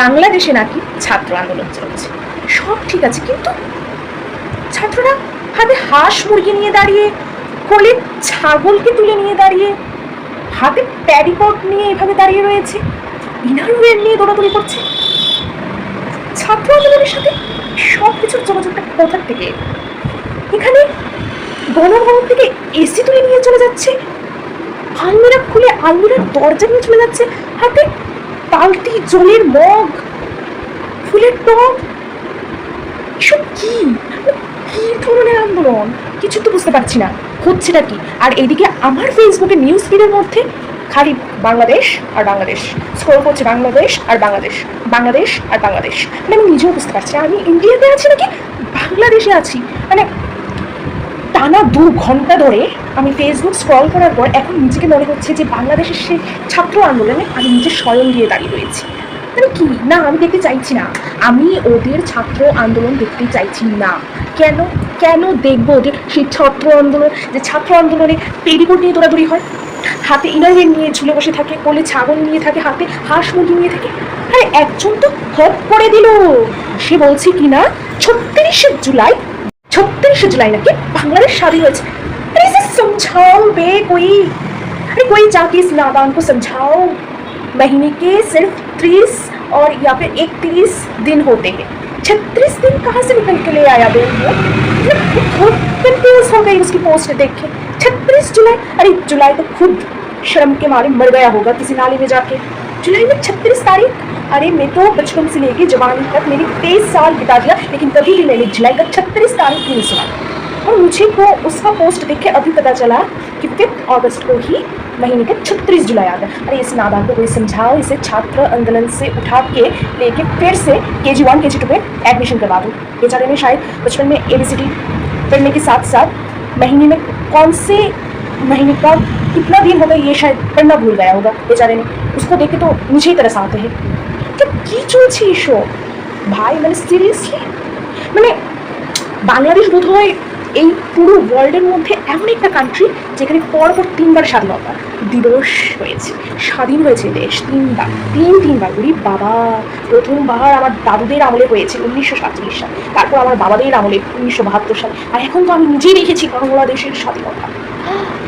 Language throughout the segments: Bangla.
বাংলাদেশে নাকি ছাত্র আন্দোলন চলছে। সব ঠিক আছে, কিন্তু ছাত্ররা হাতে হাঁস মুরগি নিয়ে দাঁড়িয়ে, কোলে ছাগলকে তুলে নিয়ে দাঁড়িয়ে, হাতে প্যাডিকট নিয়ে এভাবে দাঁড়িয়ে রয়েছে ইনারওয়ের নিয়ে দৌড়াদৌড়ি করছে। ছাত্র আন্দোলনের সাথে সব কিছুর যোগাযোগটা কোথার থেকে? এখানে গণভবন থেকে এসি তুলে নিয়ে চলে যাচ্ছে। আলমিরা খুলে আলমিরার দরজা নিয়ে চলে যাচ্ছে। হাতে বালতি, জলের মগ, ফুলের টব, এসব কি? কি ধরনের আন্দোলন? কিছু তো বুঝতে পারছি না। হচ্ছেটা কি? আর এদিকে আমার ফেসবুকে নিউজ ফিডের মধ্যে খালি বাংলাদেশ আর বাংলাদেশ। স্ক্রোল করছে বাংলাদেশ আর বাংলাদেশ বাংলাদেশ আর বাংলাদেশ। মানে আমি নিজেও বুঝতে পারছি আমি ইন্ডিয়াতে আছি নাকি? বাংলাদেশে আছি। মানে টানা দু ঘণ্টা ধরে আমি ফেসবুক স্ক্রল করার পর এখন নিজেকে মনে হচ্ছে যে বাংলাদেশের সেই ছাত্র আন্দোলনে আমি নিজে স্বয়ং দিয়ে দাঁড়িয়ে রয়েছি। মানে কি? না, আমি দেখতে চাইছি না। আমি ওদের ছাত্র আন্দোলন দেখতে চাইছি না। কেন? কেন দেখব ওদের সেই ছাত্র আন্দোলন, যে ছাত্র আন্দোলনে পেরিকোট নিয়ে দৌড়াদৌড়ি হয়? হাতে ইনারের নিয়ে ঝুলে বসে থাকে, কোলে ছাগল নিয়ে থাকে, হাতে হাঁস মুরগি নিয়ে থাকে। আরে, একজন তো হপ করে দিল। সে বলছে কি না ছত্রিশে জুলাই छत्तीस जुलाई ना कि बांग्लादेश शादी हो अरे इसे समझाओ बे कोई। अरे कोई जाके इस नादान को समझाओ। महीने के सिर्फ़ तीस और या फिर इकतीस दिन होते हैं। छत्तीस दिन कहाँ से निकल के ले आया बे? वो मतलब खुद कंफ्यूज हो गई उसकी पोस्ट देख के। छत्तीस जुलाई? अरे जुलाई तो खुद शर्म के मारे मर गया होगा किसी नाले में जाके। जुलाई में छत्तीस तारीख? अरे, मैं तो बचपन से लेके जवानी तक मैंने तेईस साल बिता दिया, लेकिन कभी भी मैंने जुलाई का छत्तीस तारीख नहीं सुना? और मुझे को उसका पोस्ट देख के अभी पता चला कि फिफ्थ अगस्त को ही महीने का छत्तीस जुलाई आ गया। अरे, इस नादान को कोई समझाओ, इसे छात्र आंदोलन से उठा के लेके फिर से के जी वन के जी टू में एडमिशन करवा दो। बेचारे ने शायद बचपन में ए बी सी डी पढ़ने के साथ साथ महीने में कौन से महीने का कितना दिन होगा ये शायद पढ़ना भूल गया होगा बेचारे ने उसको देख के तो मुझे ही तरस आते हैं তো কি চলছে এসব ভাই মানে সিরিয়াসলি মানে বাংলাদেশ বোধ হয় এই পুরো ওয়ার্ল্ডের মধ্যে এমন একটা কান্ট্রি যেখানে পরপর তিনবার স্বাধীনতা দিবস হয়েছে স্বাধীন হয়েছে দেশ তিনবার তিন তিনবার বলি বাবা প্রথমবার আমার দাদুদের আমলে হয়েছে উনিশশো সাতচল্লিশ সাল তারপর আমার বাবাদের আমলে উনিশশো বাহাত্তর সাল আর এখন তো আমি নিজেই দেখেছি বাংলাদেশের স্বাধীনতা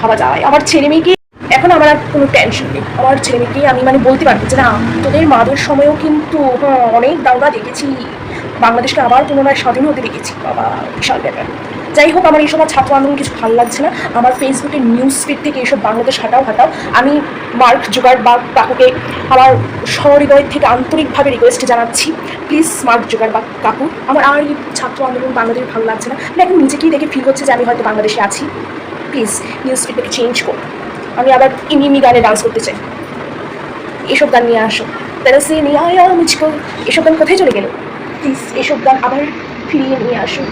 ভাবা যায়। আমার ছেলে মেয়েকে এখন আমার আর কোনো টেনশন নেই। আমার ছেলে মেয়েকে আমি মানে বলতে পারব যে, না, তোদের মাদের সময়ও কিন্তু অনেক দাঙ্গা দেখেছি। বাংলাদেশকে আবার পুনরায় স্বাধীন হতে দেখেছি। বাবা, বিশাল ব্যাপার। যাই হোক, আমার এইসব আর ছাত্র আন্দোলন কিছু ভালো লাগছে না। আমার ফেসবুকের নিউজ ফিড থেকে এইসব বাংলাদেশ হাটাও হাটাও। আমি মার্ক জোগাড় বা কাকুকে আমার সহৃদয় থেকে আন্তরিকভাবে রিকোয়েস্ট জানাচ্ছি প্লিজ মার্ক জোগাড় বা কাকু, আমার আর এই ছাত্র আন্দোলন বাংলাদেশ ভালো লাগছে না। এখন নিজেকেই দেখে ফিল হচ্ছে যে, আমি হয়তো বাংলাদেশে আছি। প্লিজ নিউজ ফিডটাকে চেঞ্জ করুন আমি আবার ইমি ইমি গানে ডান্স করতে চাই এসব গান নিয়ে আসো তারা সে নিয়ে আয়া মুঝকো এসব গান কোথায় চলে গেল প্লিজ এসব গান আবার ফিরিয়ে নিয়ে আসো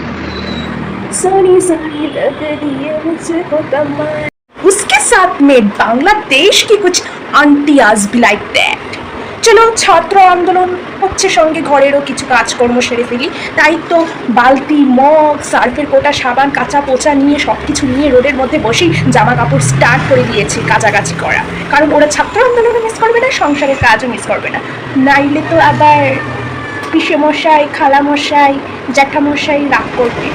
सोनी सोनी लग रही है मुझको कमर उसके साथ में बांग्लादेश की कुछ आंटियाज भी लाइक दैट চলো, ছাত্র আন্দোলন হচ্ছে সঙ্গে ঘরেরও কিছু কাজকর্ম সেরে ফেলি। তাই তো বালতি, মগ, সার্ফের কোটা, সাবান, কাঁচা পোচা নিয়ে সব কিছু নিয়ে রোডের মধ্যে বসেই জামা কাপড় স্টার্ট করে দিয়েছি কাচাকাচি করা। কারণ ওরা ছাত্র আন্দোলনও মিস করবে না, সংসারের কাজও মিস করবে না। নাইলে তো আবার পিসে মশাই খালা মশাই জ্যাঠা মশাই রাগ করবে।